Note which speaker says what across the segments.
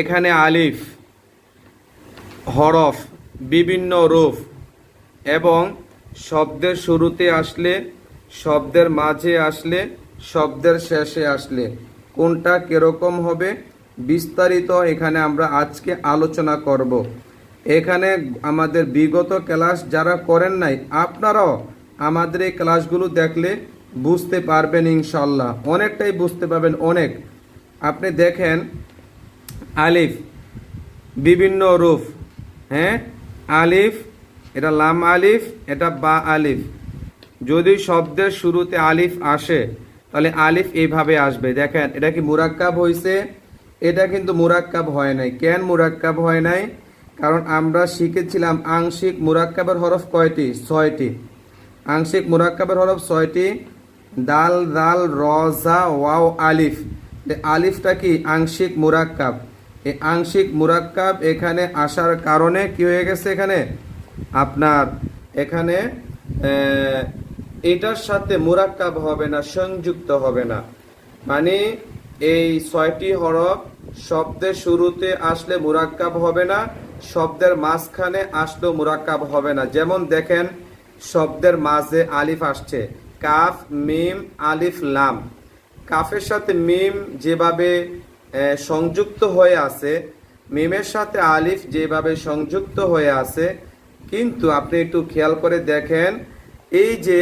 Speaker 1: এখানে আলিফ, হরফ, বিভিন্ন রূপ এবং শব্দের শুরুতে আসলে, শব্দের মাঝে আসলে, শব্দের শেষে আসলে। কোনটা কীরকম হবে বিস্তারিত এখানে আমরা আজকে আলোচনা করব। এখানে আমাদের বিগত ক্লাস যারা করেন নাই, আপনারাও আমাদের এই ক্লাসগুলো দেখলে বুঝতে পারবেন ইনশাল্লাহ অনেকটাই বুঝতে পারবেন, অনেক। আপনি দেখেন আলিফ, বিভিন্ন রূপ হ্যাঁ? আলিফ, এটা লাম আলিফ, এটা বা আলিফ। যদি শব্দের শুরুতে আলিফ আসে, তাহলে আলিফ এইভাবে আসবে। দেখেন, এটা কি মুরাক্কাব হয়েছে এটা কিন্তু মুরাক্কাব হয় নাই। কেন মুরাক্কাব হয় নাই? কারণ আমরা শিখেছিলাম আংশিক মুরাক্কাবের হরফ কয়টি? ছয়টি। আংশিক মুরাক্কাবের হরফ ছয়টি। দাল দাল রজা ওয়াও, আলিফ। আলিফটা কি? আংশিক মুরাক্কাব। এই আংশিক মুরাক্কাব এখানে আসার কারণে কি হয়ে গেছে এখানে? আপনার এখানে এটার সাথে মুরাক্কাব হবে না, সংযুক্ত হবে না। মানে এই ছয়টি হরফ শব্দের শুরুতে আসলে মুরাক্কাব হবে না, শব্দের মাঝখানে আসলেও মুরাক্কাব হবে না। যেমন দেখেন, শব্দের মাঝে আলিফ আসছে। কাফ, মিম, আলিফ, লাম। কাফের সাথে মিম যেভাবে সংযুক্ত হয়ে আছে। মিমের সাথে আলিফ যেভাবে সংযুক্ত হয়ে আছে, কিন্তু আপনি একটু খেয়াল করে দেখেন, এই যে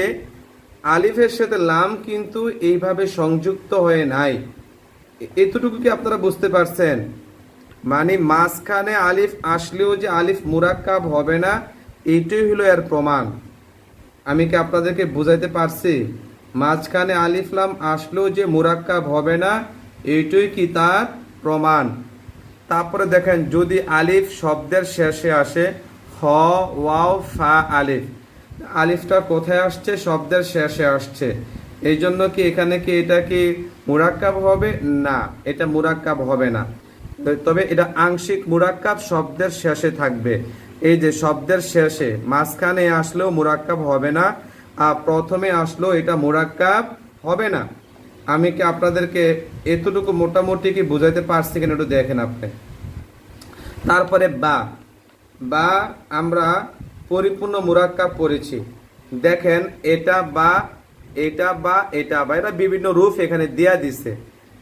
Speaker 1: আলিফের সাথে লাম কিন্তু এইভাবে সংযুক্ত হয়ে নাই। এতটুকু কি আপনারা বুঝতে পারছেন? মানে মাঝখানে আলিফ আসলেও যে আলিফ মুরাক্কাব হবে না, এইটাই হলো এর প্রমাণ। আমি কি আপনাদেরকে বুঝাইতে পারছি? মাঝখানে আলিফলাম আসলেও যে মুরাক্কাব হবে না এইটাই কি তার প্রমাণ? তারপরে দেখেন, যদি আলিফ শব্দের শেষে আসে, হ, ওয়াও, ফা, আলিফ। আলিফটা কোথায় আসছে? শব্দের শেষে আসছে। এই জন্য কি এখানে কি এটা কি মুরাক্কাব হবে? না, এটা মুরাক্কাব হবে না। তবে এটা আংশিক মুরাক্কাব শব্দের শেষে থাকবে। এই যে শব্দের শেষে, মাঝখানে আসলেও মুরাক্কাব হবে না, আর প্রথমে আসলেও এটা মুরাক্কাব হবে না। আমি কি আপনাদেরকে এতটুকু মোটামুটি কি বুঝাইতে পারছি কিনা একটু দেখেন আপনি। তারপরে বা। বা আমরা পরিপূর্ণ মুরাক্কাব পড়েছি। দেখেন এটা বা এটা বা এটা বা, এটা বিভিন্ন রূপ এখানে দেয়া দিছে।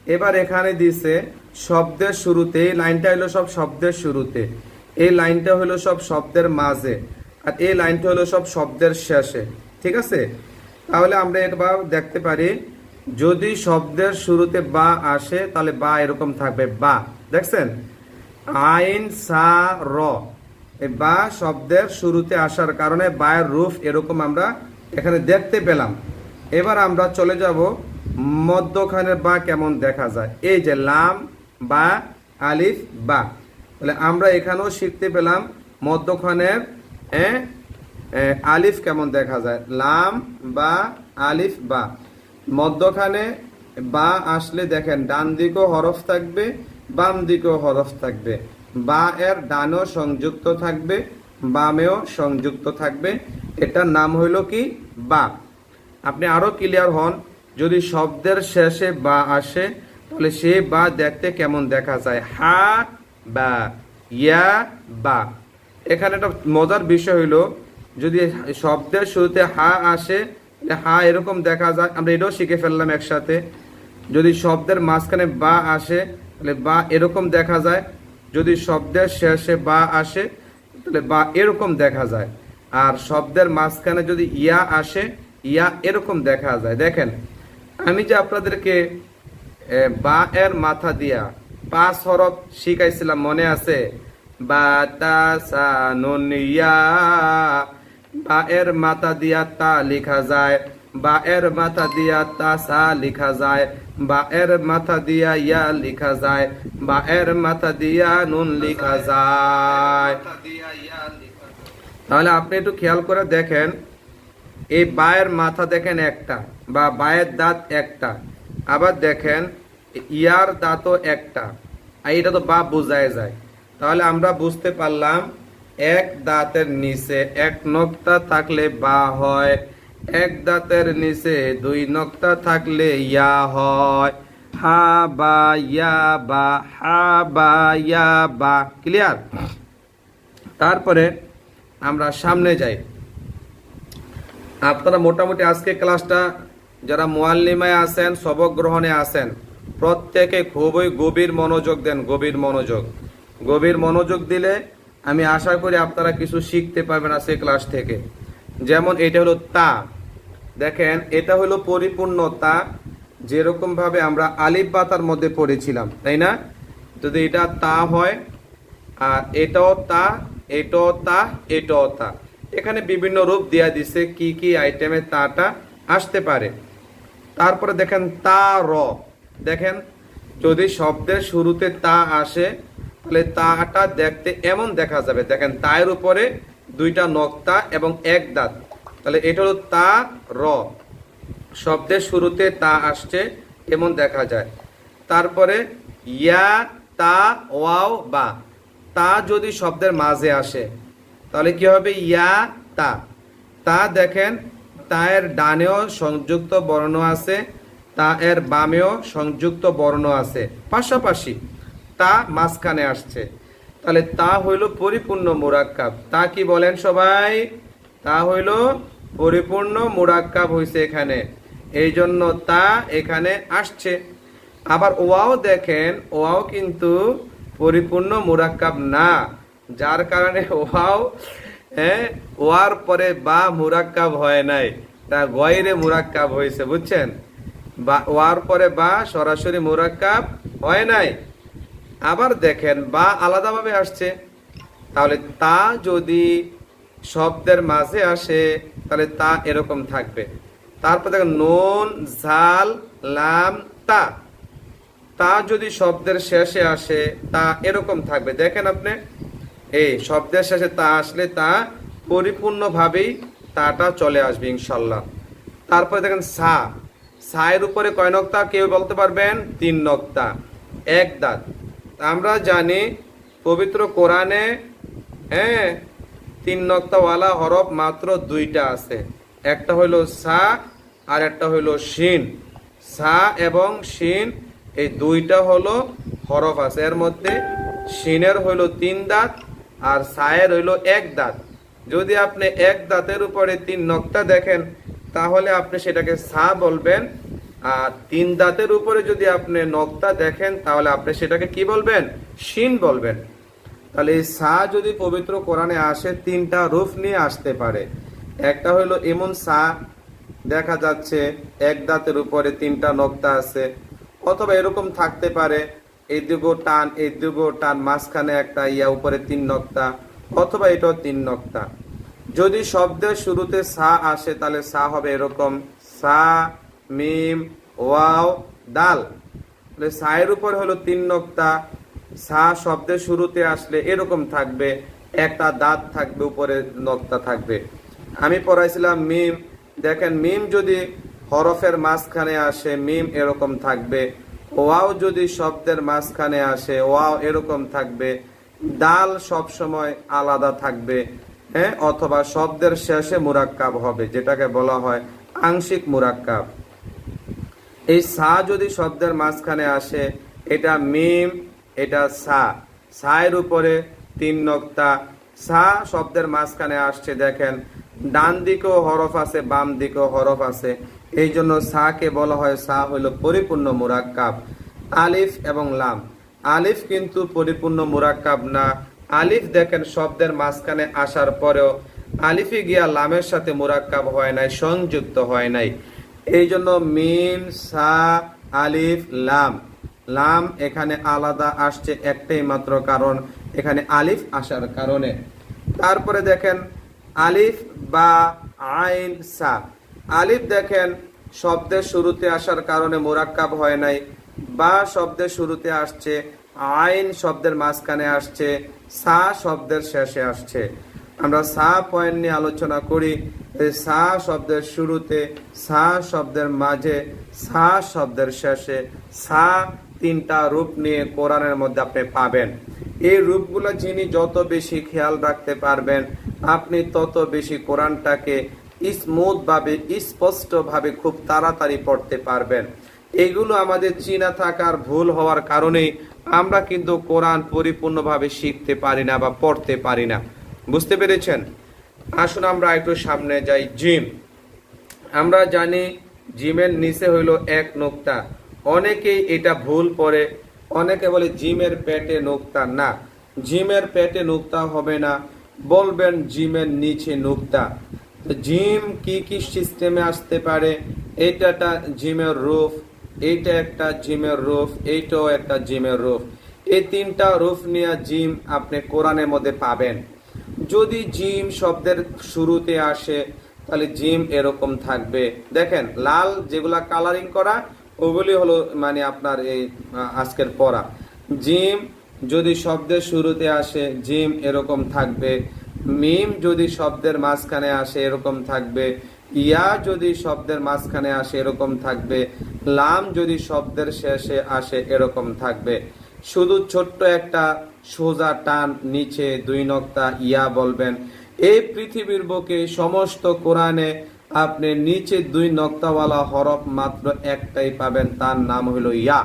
Speaker 1: এবার এখানে দিছে শব্দের শুরুতে, এই লাইনটা হলো সব শব্দের শুরুতে। এই লাইনটা হলো সব শব্দের মাঝে আর এই লাইনটা হলো সব শব্দের শেষে। ঠিক আছে? তাহলে আমরা এটা দেখতে পারি যদি শব্দের শুরুতে বা আসে, তাহলে বা এরকম থাকবে, বা। দেখছেন? আইন সা র। বা শব্দের শুরুতে আসার কারণে বায়ের রূপ এরকম আমরা এখানে দেখতে পেলাম। এবার আমরা চলে যাব, মধ্যখানের বা কেমন দেখা যায়। এই যে লাম, বা, আলিফ, বা। তাহলে আমরা এখানেও শিখতে পেলাম মধ্যখানের আলিফ কেমন দেখা যায়। লাম, বা, আলিফ, বা। মধ্যখানে বা আসলে দেখেন, ডান দিকেও হরফ থাকবে, বাম দিকেও হরফ থাকবে। বা এর ডানও সংযুক্ত থাকবে, বামেও সংযুক্ত থাকবে। এটার নাম হইল কি? বা। আপনি আরও ক্লিয়ার হন, যদি শব্দের শেষে বা আসে, তাহলে সে বা দেখতে কেমন দেখা যায়? হা, বা, ইয়া, বা। এখানে একটা মজার বিষয় হইল, যদি শব্দের শুরুতে হা আসে হা এরকম দেখা যায়। আমরা এটাও শিখে ফেললাম একসাথে। যদি শব্দের মাঝখানে বা আসে, তাহলে বা এরকম দেখা যায়। যদি শব্দের শেষে বা আসে, তাহলে বা এরকম দেখা যায়। আর শব্দের মাঝখানে যদি ইয়া আসে, ইয়া এরকম দেখা যায়। দেখেন, আমি যে আপনাদেরকে বা এর মাথা দিয়া পাঁচ হরফ শিখাইছিলাম, মনে আছে? বা তা সা নুন ইয়া বা এর মাথা দিয়া তা লেখা যায় বা এর মাথা দিয়া তা সা লেখা যায় বা এর মাথা দিয়া ইয়া লেখা যায় বা এর মাথা দিয়া নুন লেখা যায়। তাহলে আপনি একটু খেয়াল করে দেখেন, এই বায়ের মাথা দেখেন একটা বা বায়ের দাঁত একটা, আবার দেখেন ইয়ার দাঁতও একটা, আর এটা তো বা বোঝায় যায়। তাহলে আমরা বুঝতে পারলাম এক দাঁতের নিচে এক নক্তা থাকলে বা হয়। এক দাঁতের নিচে দুই নক্তা থাকলে ইয়া হয়। হা বা ইয়া বা, হা বা ইয়া বা, ক্লিয়ার? তারপরে আমরা সামনে যাই। আপনারা মোটামুটি আজকে ক্লাসটা যারা মোয়াল্লিমায় আছেন সবক গ্রহণে আছেন, প্রত্যেকে খুবই গভীর মনোযোগ দেন, গভীর মনোযোগ। গভীর মনোযোগ দিলে আমি আশা করি আপনারা কিছু শিখতে পারবেন আজকে ক্লাস থেকে। যেমন এটা হলো তা। দেখেন, এটা হলো পরিপূর্ণ তা যেরকম ভাবে আমরা আলিফ বাতার মধ্যে পড়েছিলাম, তাই না? যদি এটা তা হয়, আর এটাও তা এটাও তা এটাও তা। এখানে বিভিন্ন রূপ দেয়া দিছে, কি কি আইটেমে তাটা আসতে পারে। তারপরে দেখেন তা র। দেখেন, যদি শব্দের শুরুতে তা আসে তাহলে তাটা দেখতে এমন দেখা যাবে। দেখেন, তায়ের উপরে দুইটা নক্তা এবং এক দাঁত। তাহলে এটা হলো তা, র। শব্দের শুরুতে তা আসছে, এমন দেখা যায়। তারপরে ইয়া, তা, ওয়াও, বা। তা যদি শব্দের মাঝে আসে, তাহলে কি হবে? ইয়া, তা। তা দেখেন তা এর ডানেও সংযুক্ত বর্ণ আছে তা এর বামেও সংযুক্ত বর্ণ আছে। পাশাপাশি তা মাঝখানে আসছে। তাহলে তা হইল পরিপূর্ণ মুরাক্কাব। তা কি বলেন সবাই? তা হইল পরিপূর্ণ মুরাক্কাব হয়েছে এখানে। এই জন্য তা এখানে আসছে। আবার ওয়াও দেখেন, ওয়াও কিন্তু পরিপূর্ণ মুরাক্কাব না। যার কারণে ওয়াও হ্যাঁ ওয়ার পরে বা মুরাক্কাব হয় নাই। তা গয়রে মুরাক্কাব হয়েছে বুঝছেন? বা ওয়ার পরে বা সরাসরি মুরাক্কাব হয় নাই। আবার দেখেন, বা আলাদাভাবে আসছে, তাহলে তা যদি শব্দের মাঝে আসে, তাহলে তা এরকম থাকবে। তারপর দেখেন, নুন, ঝাল, লাম, তা। তা যদি শব্দের শেষে আসে, তা এরকম থাকবে। দেখেন আপনি, এই শব্দের শেষে তা আসলে তা পরিপূর্ণভাবেই তাটা চলে আসবে, ইনশাল্লাহ। তারপরে দেখেন, সা। সায়ের উপরে কয় নক্তা, কেউ বলতে পারবেন, তিন নক্তা। এক দাঁত। আমরা জানি পবিত্র কোরআনে হ্যাঁ তিন নক্তাওয়ালা হরফ মাত্র দুইটা আছে। একটা হইল সা আর একটা হইল শিন। সা এবং শিন, এই দুইটা হলো হরফ আছে। এর মধ্যে শিনের হইল তিন দাঁত আর সায়ের হইল এক দাঁত। যদি আপনি এক দাঁতের উপরে তিন নক্তা দেখেন, তাহলে আপনি সেটাকে সা বলবেন। তিন দাঁতের উপরে যদি আপনি নক্তা দেখেন, তাহলে আপনি সেটাকে কি বলবেন? শিন বলবেন। তাহলে এই সা যদি পবিত্র কোরআনে আসে, তিনটা রূপ নিয়ে আসতে পারে। একটা হলো এমন সা, দেখা যাচ্ছে এক দাঁতের উপরে তিনটা নক্তা আছে, অথবা এরকম থাকতে পারে, এই দুগো টান, এই দুগো টান, মাঝখানে একটা, ইয়া উপরে তিন নক্তা অথবা এটাও তিন নক্তা যদি শব্দের শুরুতে সা আসে, তাহলে সা হবে এরকম, সা মিম, ওয়াও, দাল। তাহলে সায়ের উপর হলো তিন নক্তা। সা শব্দের শুরুতে আসলে এরকম থাকবে, একটা দাঁত থাকবে, উপরে নক্তা থাকবে। আমি পড়াইছিলাম মিম। দেখেন, মিম যদি হরফের মাঝখানে আসে, মিম এরকম থাকবে। ওয়াও যদি শব্দের মাঝখানে আসে, ওয়াও এরকম থাকবে। দাল সব সময় আলাদা থাকবে হ্যাঁ? অথবা শব্দের শেষে মুরাক্কাব হবে, যেটাকে বলা হয় আংশিক মুরাক্কাব। এই সা যদি শব্দের মাঝখানে আসে, এটা মিম, এটা সা। সায়ের উপরে তিন নক্তা। সা শব্দের মাঝখানে আসছে, দেখেন, ডান দিকেও হরফ আছে, বাম দিকেও হরফ আছে। এই জন্য সাকে বলা হয়, সা হইল পরিপূর্ণ মুরাক্কাব, আলিফ এবং লাম। আলিফ কিন্তু পরিপূর্ণ মুরাক্কাব না। আলিফ দেখেন, শব্দের মাঝখানে আসার পরেও আলিফে গিয়া লামের সাথে মুরাক্কাব হয় নাই, সংযুক্ত হয় নাই। এই জন্য মিম, সা, আলিফ, লাম। লাম এখানে আলাদা আসছে একটাই মাত্র কারণ, এখানে আলিফ আসার কারণে। তারপরে দেখেন, আলিফ বা আইন, সা। আলিফ দেখেন, শব্দের শুরুতে আসার কারণে মোরাক্কাব হয় নাই। বা শব্দের শুরুতে আসছে, আইন শব্দের মাঝখানে আসছে, সা শব্দের শেষে আসছে। আমরা সা পয়েন্ট নিয়ে আলোচনা করি। সা শব্দের শুরুতে, সা শব্দের মাঝে, সা শব্দের শেষে, সা তিনটা রূপ নিয়ে কোরআনের মধ্যে আপনি পাবেন। এই রূপগুলো যিনি যত বেশি খেয়াল রাখতে পারবেন, আপনি তত বেশি কোরআনটাকে স্মুথ ভাবে স্পষ্ট ভাবে খুব তাড়াতাড়ি পড়তে পারবেন। এগুলো আমাদের চিনা থাকার ভুল হওয়ার কারণেই আমরা কিন্তু কোরআন পরিপূর্ণভাবে শিখতে পারি না বা পড়তে পারি না। বুঝতে পেরেছেন? আসুন আমরা একটু সামনে যাই, জিম। আমরা জানি জিমের নিচে হইল এক নোক্তা। অনেকেই এটা ভুল পড়ে অনেকে বলে জিমের পেটে নোক্তা না। জিমের পেটে নোক্তা হবে না, বলবেন জিমের নিচে নোক্তা। জিম কি কি সিস্টেমে আসতে পারে? একটা জিমের রুফ এইটা একটা জিমের রুফ এইটাও একটা জিমের রুফ। এই তিনটা রুফ নিয়ে জিম আপনি কোরআনের মধ্যে পাবেন। যদি জিম শব্দের শুরুতে আসে, তাহলে জিম এরকম থাকবে। দেখেন, লাল যেগুলা কালারিং করা, ওগুলি হলো মানে আপনার এই আজকের পড়া। জিম যদি শব্দের শুরুতে আসে, জিম এরকম থাকবে। মিম যদি শব্দের মাঝখানে আসে, এরকম থাকবে। ইয়া যদি শব্দের মাঝখানে আসে, এরকম থাকবে। লাম যদি শব্দের শেষে আসে, এরকম থাকবে। শুধু ছোট্ট একটা সোজা টান নিচে দুই নক্তা ইয়া বলবেন এই পৃথিবীর বুকে সমস্ত কোরআনে আপনি নিচে দুই নক্তাওয়ালা হরফ মাত্র একটাই পাবেন, তার নাম হলো ইয়া।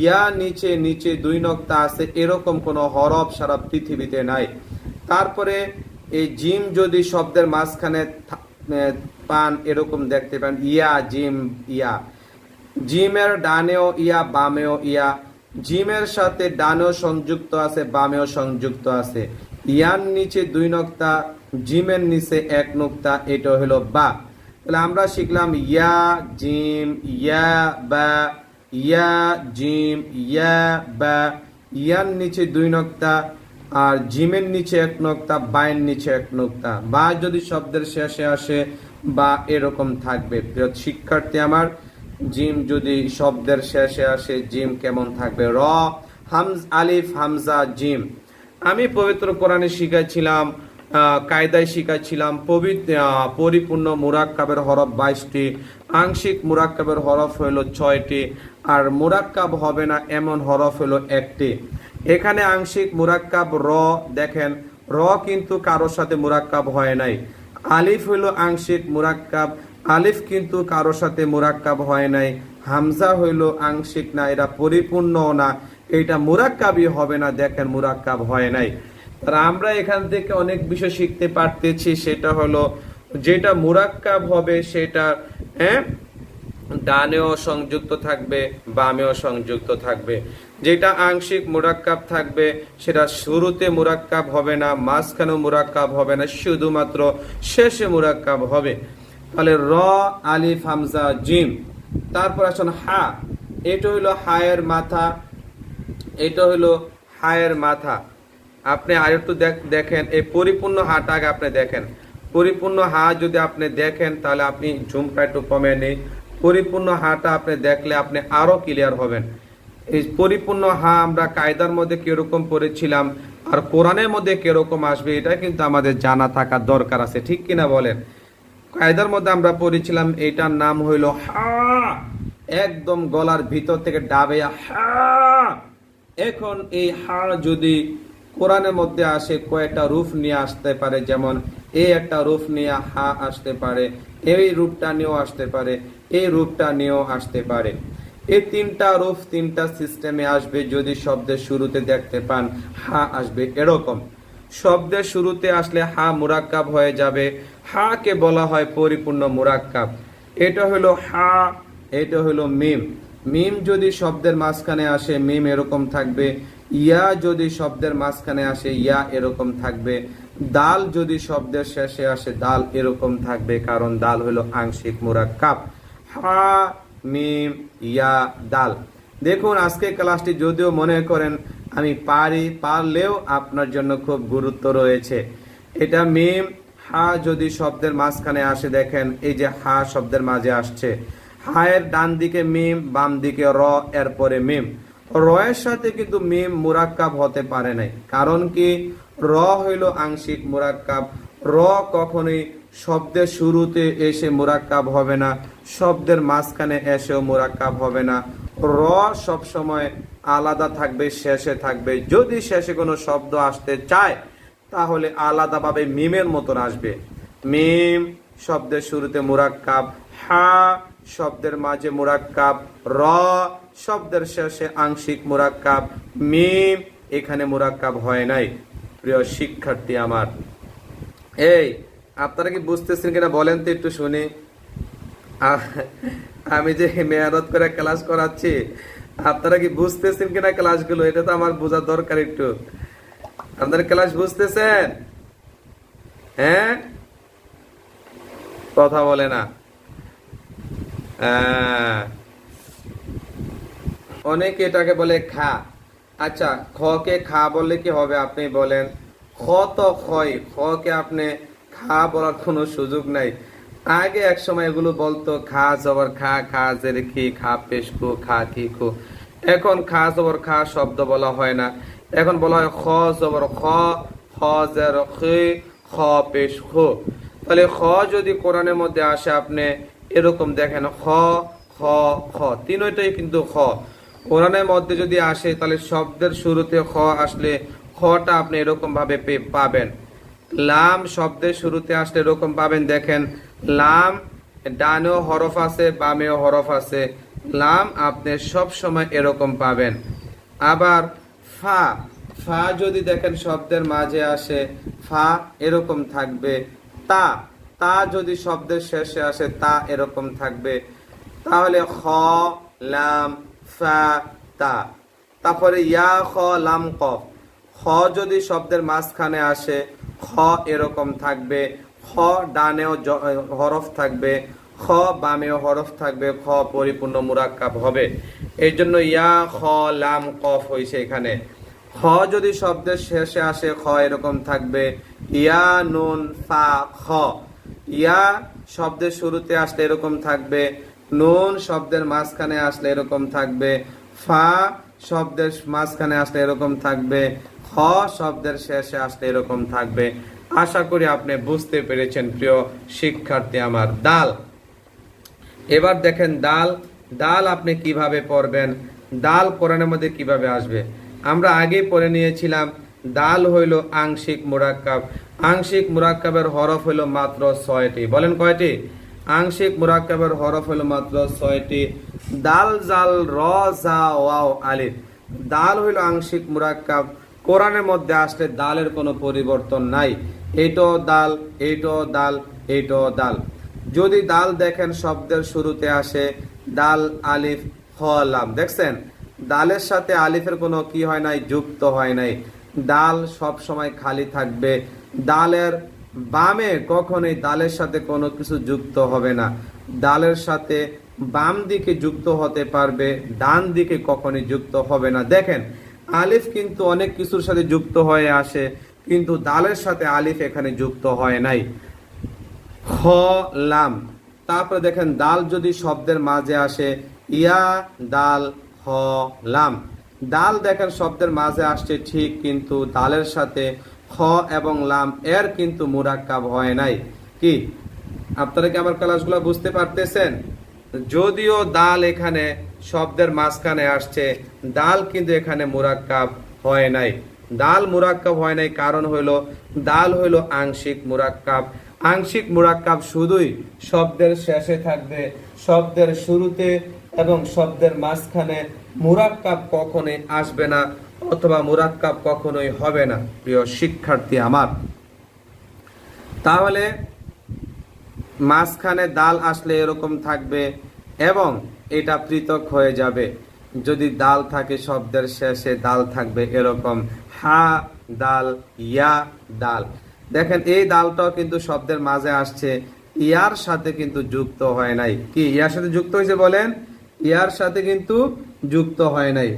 Speaker 1: ইয়া নিচে নিচে দুই নক্তা আছে, এরকম কোনো হরফ সারা পৃথিবীতে নাই। তারপরে এই জিম যদি শব্দের মাঝখানে পান, এরকম দেখতে পান, ইয়া জিম, ইয়া। জিমের ডানেও ইয়া, বামেও ইয়া। জিমের সাথে ডানেও সংযুক্ত আছে, বামেও সংযুক্ত আছে। ইয়ার নিচে দুই নক্তা, জিমের নিচে এক নক্তা এটা হলো বা। তাহলে আমরা শিখলাম ইয়া, জিম, ইয়া, বা, ইয়া, জিম, ইয়া, বা। ইয়ার নিচে দুই নক্তা আর জিমের নিচে এক নক্তা, বায়ের নিচে এক নক্তা। বা যদি শব্দের শেষে আসে, বা এরকম থাকবে। শিক্ষার্থী আমার জিম যদি শব্দের শেষে আসে, জিম কেমন থাকবে? র, হামজ, আলিফ, হামজা, জিম। আমি পবিত্র কোরআনে শিখাইছিলাম কায়দায় শিখাইছিলাম পবিত্র পরিপূর্ণ মুরাক্কাবের হরফ বাইশটি, আংশিক মুরাক্কাবের হরফ হইল ছয়টি, আর মুরাক্কাব হবে না এমন হরফ হইল একটি। এখানে আংশিক মুরাক্কাব, র, দেখেন, র কিন্তু কারোর সাথে মুরাক্কাব হয় নাই। আলিফ হইল আংশিক মুরাক্কাব আলিফ কিন্তু কারোর সাথে মুরাক্কাব হয় নাই। হামজা হইল আংশিক না এটা পরিপূর্ণ না। এটা মুরাক্কাবই হবে না, দেখেন মুরাক্কাব হয় নাই। আর আমরা এখান থেকে অনেক বিষয় শিখতে পারতেছি, সেটা হলো যেটা মুরাক্কাব হবে সেটা হ্যাঁ ডানেও সংযুক্ত থাকবে, বামেও সংযুক্ত থাকবে। যেটা আংশিক মুরাক্কাব থাকবে, সেটা শুরুতে মুরাক্কাব হবে না, মাঝখানেও মুরাক্কাব হবে না, শুধুমাত্র শেষে মুরাক্কাব হবে। তাহলে র, আলিফ, হামজা, জিম। তারপর আসুন হা। এটা হইল হায়ের মাথা, এটা হইল হায়ের মাথা। আপনি আরেকটু দেখ- দেখেন, এই পরিপূর্ণ হাটা আগে আপনি দেখেন। পরিপূর্ণ হা যদি আপনি দেখেন, তাহলে আপনি ঝুমকা একটু কমে নেই পরিপূর্ণ হাটা আপনি দেখলে আপনি আরও ক্লিয়ার হবেন। এই পরিপূর্ণ হা আমরা কায়দার মধ্যে কীরকম পড়েছিলাম আর কোরআনের মধ্যে কীরকম আসবে, এটা কিন্তু আমাদের জানা থাকা দরকার আছে। ঠিক কিনা বলেন? কায়দার মধ্যে আমরা পড়েছিলাম এটার নাম হইল হা। একদম গলার ভিতর থেকে ডাবে হা। এখন এই হা যদি কোরআনের মধ্যে আসে, কয়েকটা রূপ নিয়ে আসতে পারে, যেমন এই একটা রূপ নিয়ে হা আসতে পারে, এই রূপটা নিয়েও আসতে পারে, এই রূপটা নিয়েও আসতে পারে। এই তিনটা রূপ, তিনটা সিস্টেমে আসবে যদি শব্দের শুরুতে দেখতে পান, হা আসবে এরকম। শব্দের শুরুতে আসলে হা মুরাক্কাব হয়ে যাবে। হাকে বলা হয় পরিপূর্ণ মুরাক্কাব। এটা হলো হা, এটা হলো মিম। মিম যদি শব্দের মাঝখানে আসে, মিম এরকম থাকবে। ইয়া যদি শব্দের মাঝখানে আসে, ইয়া এরকম থাকবে। দাল যদি শব্দের শেষে আসে, দাল এরকম থাকবে, কারণ দাল হলো আংশিক মুরাক্কাব। হা, মিম, ইয়া, দাল। দেখুন আজকে ক্লাসটি যদিও মনে করেন আমি পারি, পারলেও আপনার জন্য খুব গুরুত্ব রয়েছে। এটা মিম, হা যদি শব্দের মাঝখানে আসে দেখেন, এই যে হা শব্দের মাঝে আসছে। হায়ের ডান দিকে মিম, বাম দিকে র, এরপরে মিম। রয়ের সাথে কিন্তু মিম মুরাক্কাব হতে পারে নাই। কারণ কি? র হইল আংশিক মুরাক্কাব। র কখনোই শব্দের শুরুতে এসে মুরাক্কাব হবে না, শব্দের মাঝখানে এসেও মুরাক্কাব হবে না। র সব সময় আলাদা থাকবে, শেষে থাকবে। যদি শেষে কোনো শব্দ আসতে চায়, তাহলে আলাদাভাবে মিমের মতন আসবে। মিম শব্দের শুরুতে মুরাক্কাব, হা শব্দের মাঝে মুরাক্কাব, র শব্দের শেষে আংশিক মুরাক্কাব, মিম এখানে মুরাক্কাব হয় নাই। প্রিয় শিক্ষার্থী আমার, এই, আপনারা কি বুঝতেছেন কিনা বলেন তো একটু শুনি। আমি যে মেয়ারত করে ক্লাস করাচ্ছি আপনারা কি বুঝতেছেন কিনা ক্লাসগুলো? এটা তো আমার বোঝা দরকার একটু। আপনারা ক্লাস বুঝতেছেন? হ্যাঁ? কথা বলে না। অনেকে এটাকে বলে খা। আচ্ছা খ কে খা বললে কি হবে আপনি বলেন? খ তো খই। খ কে আপনি খা বলার কোনো সুযোগ নাই। আগে এক সময় এগুলো বলতো, খা জবর, খা খা, জের, খা পেশ, কু, খা, কি খু এখন খা জবর, খা শব্দ বলা হয় না। এখন বলা হয় খ জবর, খ খ জের, খি, খ, পেশ, খু। তাহলে খ যদি কোরআনের মধ্যে আসে, আপনি এরকম দেখেন, খ খ খ তিনটাই কিন্তু খ। কোরআনের মধ্যে যদি আসে, তাহলে শব্দের শুরুতে খ আসলে খটা আপনি এরকম ভাবে পে- পাবেন। লাম শব্দের শুরুতে আসলে এরকম পাবেন, দেখেন লাম, ডানেও হরফ আছে, বামেও হরফ আছে। লাম আপনি সব সময় এরকম পাবেন। আবার ফা ফা যদি দেখেন শব্দের মাঝে আসে, ফা এরকম থাকবে। তা তা যদি শব্দের শেষে আসে, তা এরকম থাকবে। তাহলে খ, লাম, ফা, তা। তারপরে ইয়া, খ, লাম, ক। খ যদি শব্দের মাঝখানে আসে, খ এরকম থাকবে। খ ডানেও হরফ থাকবে, খ বামেও হরফ থাকবে, খ পরিপূর্ণ মুরাক্কাব হবে। এই জন্য ইয়া, খ, লাম, কফ হয়েছে এখানে। খ যদি শব্দের শেষে আসে, খ এরকম থাকবে, ইয়া, নুন, ফা, খ। ইয়া শব্দের শুরুতে আসলে এরকম থাকবে, নুন শব্দের মাঝখানে আসলে এরকম থাকবে, ফা শব্দের মাঝখানে আসলে এরকম থাকবে, খ শব্দের শেষে আসলে এরকম থাকবে। আশা করি আপনি বুঝতে পেরেছেন, প্রিয় শিক্ষার্থী আমার দাল। এবার দেখেন দাল দাল আপনি কীভাবে পড়বেন, দাল কোরআনের মধ্যে কীভাবে আসবে? আমরা আগে পড়ে নিয়েছিলাম, দাল হইল আংশিক মুরাক্কাব। আংশিক মুরাক্কাবের হরফ হইল মাত্র ছয়টি। বলেন কয়টি? আংশিক মুরাক্কাবের হরফ হইল মাত্র ছয়টি। দাল জাল, র, জা, ওয়াও, আলিফ। দাল হইল আংশিক মুরাক্কাব। কোরআনের মধ্যে আসলে দালের কোনো পরিবর্তন নাই। এইটাও দাল এইটাও দাল এইটাও দাল যদি দাল দেখেন, শব্দের শুরুতে আসে দাল আলিফ, হ, লাম। দেখছেন? দালের সাথে আলিফের কোনো কি হয় নাই, যুক্ত হয় নাই। দাল সব সময় খালি থাকবে। দালের বামে কখনোই দালের সাথে কোনো কিছু যুক্ত হবে না। দালের সাথে বাম দিকে যুক্ত হতে পারবে, ডান দিকে কখনোই যুক্ত হবে না। দেখেন, আলিফ কিন্তু অনেক কিছুর সাথে যুক্ত হয়ে আসে। কিন্তু দালের সাথে আলিফ এখানে যুক্ত হয় নাই। খ, লাম। তারপরে দেখেন, দাল যদি শব্দের মাঝে আসে, ইয়া, দাল, হ, লাম। দাল দেখেন শব্দের মাঝে আসছে ঠিক, কিন্তু দালের সাথে খ এবং লাম এর কিন্তু মুরাক্কাব হয় নাই। কি? আপনারা কি আমার ক্লাসগুলো বুঝতে পারতেছেন? যদিও দাল এখানে শব্দের মাঝখানে আসছে, দাল কিন্তু এখানে মুরাক্কাব হয় নাই। দাল মুরাক্কাব হয় নাই, কারণ হইল দাল হইল আংশিক মুরাক্কাব। আংশিক মুরাক্কাব শুধুই শব্দের শেষে থাকবে, শব্দের শুরুতে এবং শব্দের মাঝখানে মুরাক্কাব কখনোই আসবে না অথবা মুরাক্কাব কখনোই হবে না, প্রিয় শিক্ষার্থী আমার। তাহলে মাঝখানে দাল আসলে এরকম থাকবে এবং এটা পৃথক হয়ে যাবে। যদি দাল থাকে, শব্দের শেষে দাল থাকবে এরকম। হা, দাল, ইয়া, দাল। দেখেন, এই দালটাও কিন্তু শব্দের মাঝে আসছে। ইয়ার সাথে কিন্তু যুক্ত হয় নাই। কি, ইয়ার সাথে যুক্ত হয়েছে বলেন? ইয়ার সাথে কিন্তু যুক্ত হয় নাই।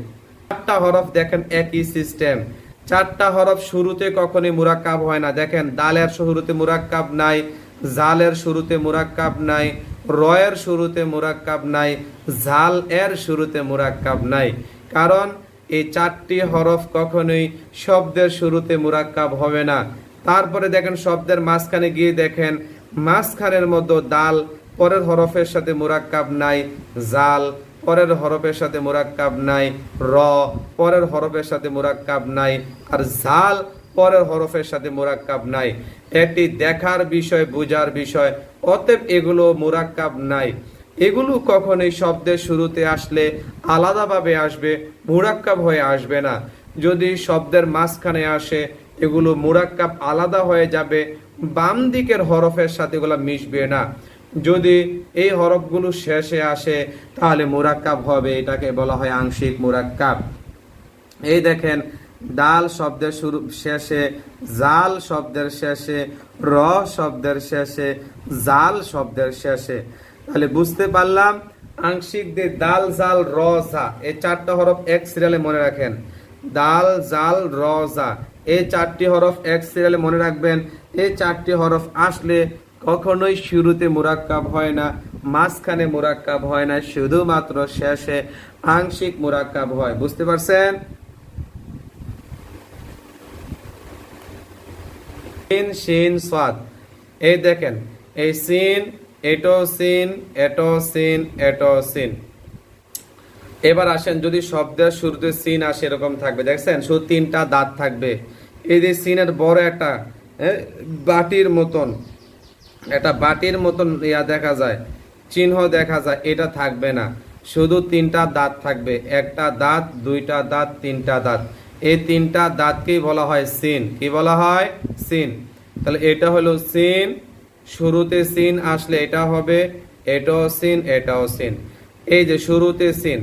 Speaker 1: চারটা হরফ দেখেন, একই সিস্টেম চারটা হরফ শুরুতে কখনই মুরাক্কাব হয় না। দেখেন, দালের শুরুতে মুরাক্কাব নাই, জালের শুরুতে মুরাক্কাব নাই রয়ের শুরুতে মুরাক্কাব নাই, ঝাল এর শুরুতে মুরাক্কাব নাই। কারণ এই চারটি হরফ কখনোই শব্দের শুরুতে মুরাক্কাব হবে না। তারপরে দেখেন শব্দের মাঝখানে গিয়ে দেখেন মাঝখানের মধ্যে দাল, পরের হরফের সাথে মুরাক্কাব নাই জাল পরের হরফের সাথে মুরাক্কাব নাই, র, পরের হরফের সাথে মুরাক্কাব নাই, আর ঝাল পরের হরফের সাথে মুরাক্কাব নাই। এটি দেখার বিষয়, বোঝার বিষয়। অতএব এগুলো মুরাক্কাব নাই। এগুলো কখনোই শব্দের শুরুতে আসলে আলাদাভাবে আসবে, মুরাক্কাব হয়ে আসবে না। যদি শব্দের মাঝখানে আসে, এগুলো মুরাক্কাব আলাদা হয়ে যাবে, বাম দিকের হরফের সাথে এগুলো মিশবে না। যদি এই হরফগুলো শেষে আসে, তাহলে মুরাক্কাব হবে। এটাকে বলা হয় আংশিক মুরাক্কাব। এই দেখেন ডাল শব্দের শুরু শেষে জাল শব্দের শেষে, র শব্দের শেষে, জাল শব্দের শেষে। তাহলে বুঝতে পারলাম, আংশিক দিয়ে দাল জাল, র, জা, এই চারটা হরফ এক সিরিয়ালে মনে রাখেন। দাল জাল, র, জা, এই চারটি হরফ এক সিরিয়ালে মনে রাখবেন। এই চারটি হরফ আসলে কখনোই শুরুতে মুরাক্কাব হয় না, মাঝখানে মুরাক্কাব হয় না, শুধুমাত্র শেষে আংশিক মুরাক্কাব হয়। বুঝতে পারছেন? সিন সিন, সাদ। এই দেখেন, এই সিন, এটো সিন এটো সিন এটো সিন। এবার আসেন, যদি শব্দের শুরুতে সিন আসে, এরকম থাকবে। দেখছেন? শুধু তিনটা দাঁত থাকবে। এই যে সিনের বড় একটা বাটির মতন, একটা বাটির মতন ইয়া দেখা যায়, চিহ্ন দেখা যায়, এটা থাকবে না। শুধু তিনটা দাঁত থাকবে। একটা দাঁত, দুইটা দাঁত, তিনটা দাঁত। এই তিনটা দাঁতকেই বলা হয় সিন। কি বলা হয়? সিন। তাহলে এটা হলো সিন। শুরুতে সিন আসলে এটা হবে, এটাও সিন এটাও সিন। এই যে শুরুতে সিন।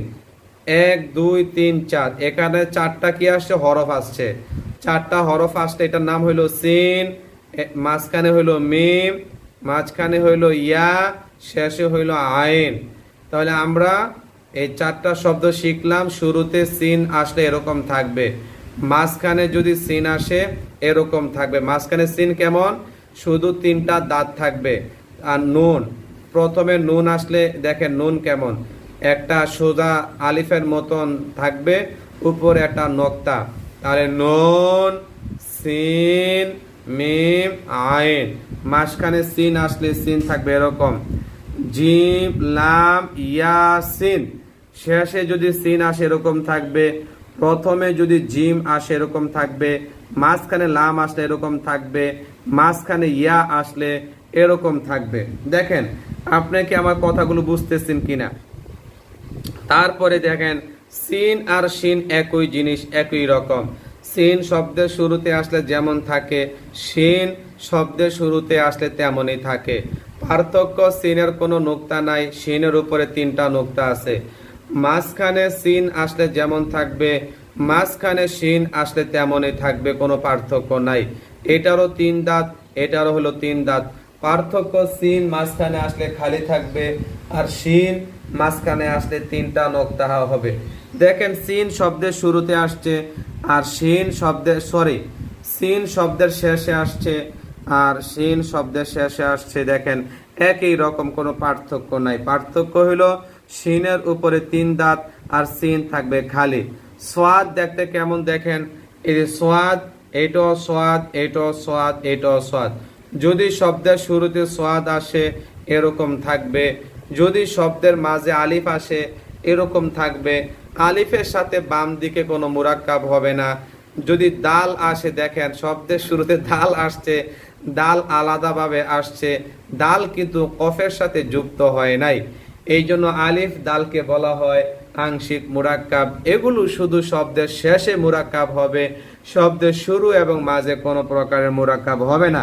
Speaker 1: এক, দুই, তিন, চার। এখানে চারটা কি আসছে? হরফ আসছে। চারটা হরফ আসছে এটার নাম হইল সিন মাঝখানে হইল মিম, মাঝখানে হইল ইয়া, শেষে হইল আইন। তাহলে আমরা এই চারটা শব্দ শিখলাম, শুরুতে সিন আসলে এরকম থাকবে। মাঝখানে যদি সিন আসে, এরকম থাকবে। মাঝখানে সিন কেমন? শুধু তিনটা দাঁত থাকবে আর নুন। প্রথমে নুন আসলে দেখেন নুন কেমন। একটা সোজা আলিফের মতন থাকবে, উপরে একটা নক্তা। তাহলে নুন, সিন, মিম, আইন। মাঝখানে সিন আসলে সিন থাকবে এরকম। জিম, লাম, ইয়াসিন। শেষে যদি সিন আসে এরকম থাকবে, প্রথমে যদি জিম আসে এরকম থাকবে, মাঝখানে লাম আসলে এরকম থাকবে, মাঝখানে ইয়া আসলে এরকম থাকবে। দেখেন, আপনি কি আমার কথাগুলো বুঝতেছেন কিনা? তারপরে দেখেন, সিন আর সিন একই জিনিস, একই রকম। সিন শব্দের শুরুতে আসলে যেমন থাকে, সিন শব্দের শুরুতে আসলে তেমনই থাকে। পার্থক্য সিনের কোনো নোক্তা নাই, সিনের উপরে তিনটা নোক্তা আছে। মাঝখানে সিন আসলে যেমন থাকবে, মাঝখানে সিন আসলে তেমনই থাকবে, কোনো পার্থক্য নাই। এটারও তিন দাঁত, এটারও হলো তিন দাঁত। পার্থক্য সিন মাঝখানে আসলে খালি থাকবে আর সিন মাঝখানে আসলে তিনটা নোক্তা হবে। দেখেন, সিন শব্দের শুরুতে আসছে আর সিন শব্দের, সরি, সিন শব্দের শেষে আসছে আর সিন শব্দের শেষে আসছে, দেখেন, একই রকম কোনো পার্থক্য নাই। পার্থক্য হলো সিনের উপরে তিন দাঁত আর সিন থাকবে খালি। সোয়াদ দেখতে কেমন দেখেন? এই যে সোয়াদ, এটাও সোয়াদ এটাও সোয়াদ এটাও সোয়াদ। যদি শব্দের শুরুতে সোয়াদ আসে, এরকম থাকবে। যদি শব্দের মাঝে আলিফ আসে, এরকম থাকবে। আলিফের সাথে বাম দিকে কোনো মুরাক্কাব হবে না। যদি দাল আসে, দেখেন শব্দের শুরুতে দাল আসছে, দাল আলাদাভাবে আসছে। দাল কিন্তু কফের সাথে যুক্ত হয় নাই। এই জন্য আলিফ দালকে বলা হয় আংশিক মুরাক্কাব। এগুলো শুধু শব্দের শেষে মুরাক্কাব হবে, শব্দের শুরু এবং মাঝে কোনো প্রকারের মুরাক্কাব হবে না।